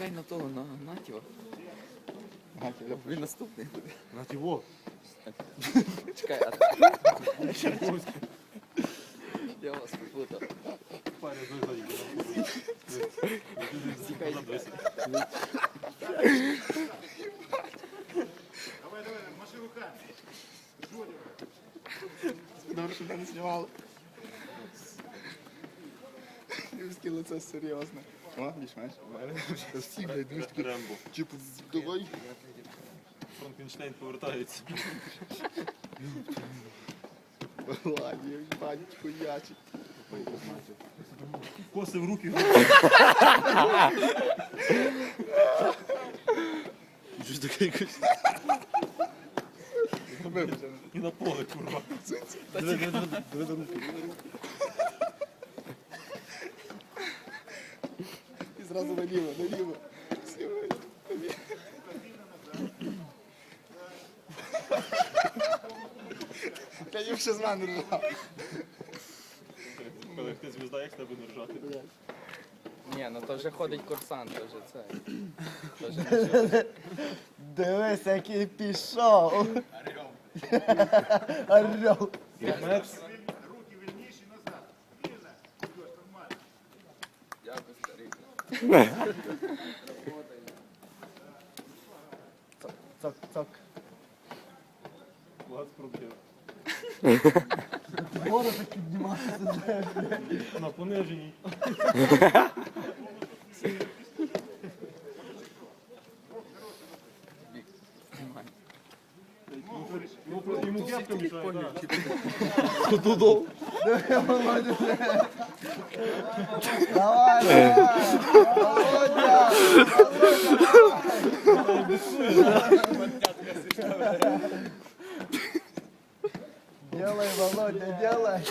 Чекай на того, на Натіва. Натів. Він наступний буде. На тіво. Чекай, а я вас попутав. Паря зайде. Тікай. Добре, що мене знімали. Юрське лице серйозне. О, більш-менш. Всі, блядь, дуже такі, Рембо. типу, давай. Франкенштейн повертається. Ладно, бать, хуячить. Коси в руки. Щось таке якось. І на поле, курва. Диви, диви, диви, руки. І зразу наліво, наліво. Сіли. Я їм ще з мене ржав. Коли ти звізда, як з тебе не ржати? Ні, ну то вже ходить курсант, то вже це. То вже не що. Дивись, який пішов. Орел. Дякую, Цок, цок. Влад пробив. Гори так підніматися. На пониженій. Йому- кепка мішає. да. Давай. Делай, Володя, делай.